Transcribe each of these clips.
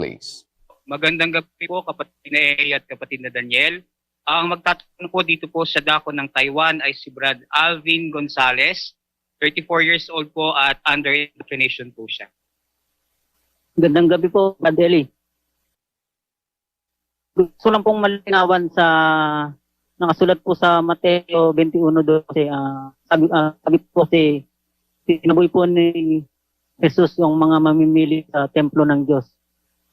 Please. Magandang gabi po kapatid na at kapatid na Daniel. Ang magtatanong po dito po sa dako ng Taiwan ay si Brad Alvin Gonzalez. 34 years old po at under indoctrination po siya. Gandang gabi po, Madeli. Gusto lang pong malinawan sa nakasulat po sa Mateo 21:12 ah sabi ah, sabi po si sinaboy po ni Jesus yung mga mamimili sa templo ng Diyos.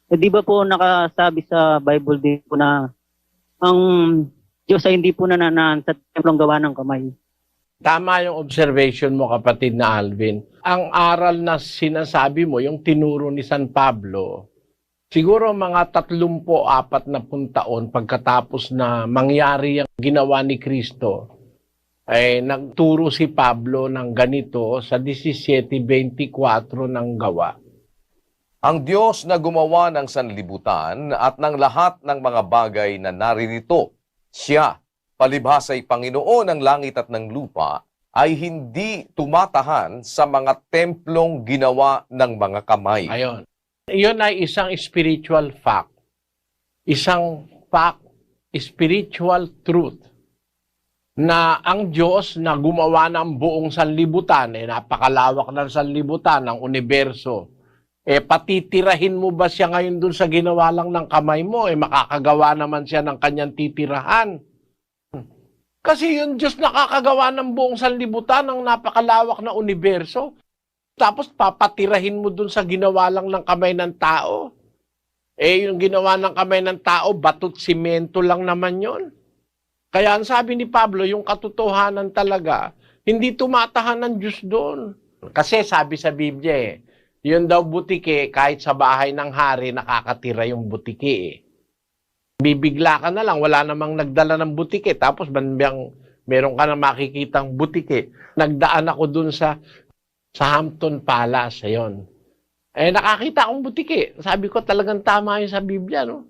Eh, di ba po nakasabi sa Bible din po na ang Diyos ay hindi po nananahan sa templong gawa ng kamay. Tama yung observation mo kapatid na Alvin. Ang aral na sinasabi mo, yung tinuro ni San Pablo, siguro mga tatlumpo apat na taon pagkatapos na mangyari ang ginawa ni Kristo, ay nagturo si Pablo ng ganito sa 17.24 ng gawa. Ang Diyos na gumawa ng sanlibutan at ng lahat ng mga bagay na naririto, siya, palibhasay Panginoon ng langit at ng lupa, ay hindi tumatahan sa mga templong ginawa ng mga kamay. Ayon. Iyon ay isang spiritual fact. Isang fact, spiritual truth na ang Diyos na gumawa ng buong sanlibutan, eh, napakalawak ng sanlibutan, ng universo, eh patitirahin mo ba siya ngayon dun sa ginawa lang ng kamay mo? Eh makakagawa naman siya ng kanyang titirahan. Kasi yung Diyos nakakagawa ng buong sanlibutan ng napakalawak na universo. Tapos papatirahin mo dun sa ginawa lang ng kamay ng tao. Eh, yung ginawa ng kamay ng tao, batot simento lang naman yon. Kaya ang sabi ni Pablo, yung katotohanan talaga, hindi tumatahan ng Diyos doon. Kasi sabi sa Biblia eh, yun daw butike, kahit sa bahay ng hari, nakakatira yung butike eh. Bibigla ka na lang, wala namang nagdala ng butike. Tapos banbiyang meron ka na makikitang butike. Nagdaan ako dun sa sa Hampton Palace, ayun. Eh, nakakita akong butike. Sabi ko talagang tama yun sa Biblia, no?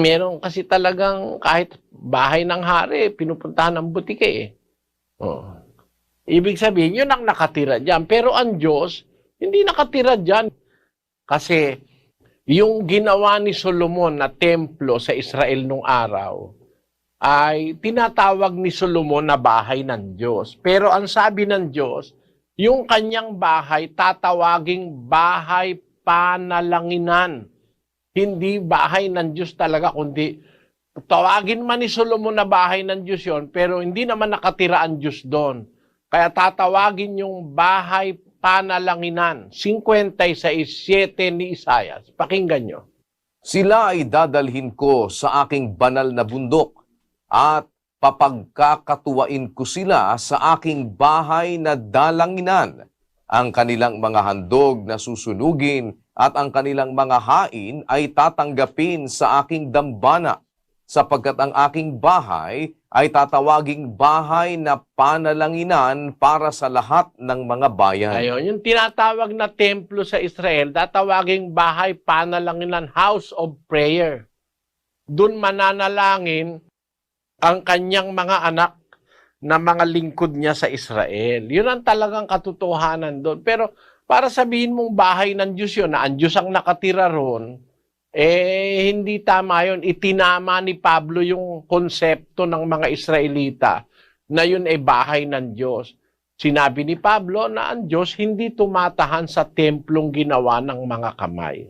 Meron kasi talagang kahit bahay ng hari, pinupuntahan ng butike eh. Oh. Ibig sabihin, yun ang nakatira dyan. Pero ang Diyos, hindi nakatira dyan. Kasi yung ginawa ni Solomon na templo sa Israel nung araw, ay tinatawag ni Solomon na bahay ng Diyos. Pero ang sabi ng Diyos, yung kanyang bahay tatawaging bahay panalanginan. Hindi bahay ng Diyos talaga, kundi tawagin man ni Solomon na bahay ng Diyos yon, pero hindi naman nakatira ang Diyos doon. Kaya tatawagin yung bahay panalanginan. 56.7 ni Isayas. Pakinggan nyo. Sila ay dadalhin ko sa aking banal na bundok at papagkakatuwain ko sila sa aking bahay na dalanginan. Ang kanilang mga handog na susunugin at ang kanilang mga hain ay tatanggapin sa aking dambana sapagkat ang aking bahay ay tatawaging bahay na panalanginan para sa lahat ng mga bayan. Ayun, yung tinatawag na templo sa Israel, tatawaging bahay panalanginan, house of prayer. Doon mananalangin ang kanyang mga anak na mga lingkod niya sa Israel. Yun ang talagang katotohanan doon. Pero para sabihin mong bahay ng Diyos yun, na ang Diyos ang nakatira roon, eh, hindi tama yun. Itinama ni Pablo yung konsepto ng mga Israelita na yun ay bahay ng Diyos. Sinabi ni Pablo na ang Diyos hindi tumatahan sa templong ginawa ng mga kamay.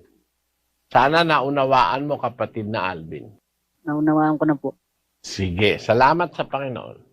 Sana naunawaan mo kapatid na Alvin. Naunawaan ko na po. Sige, salamat sa Panginoon.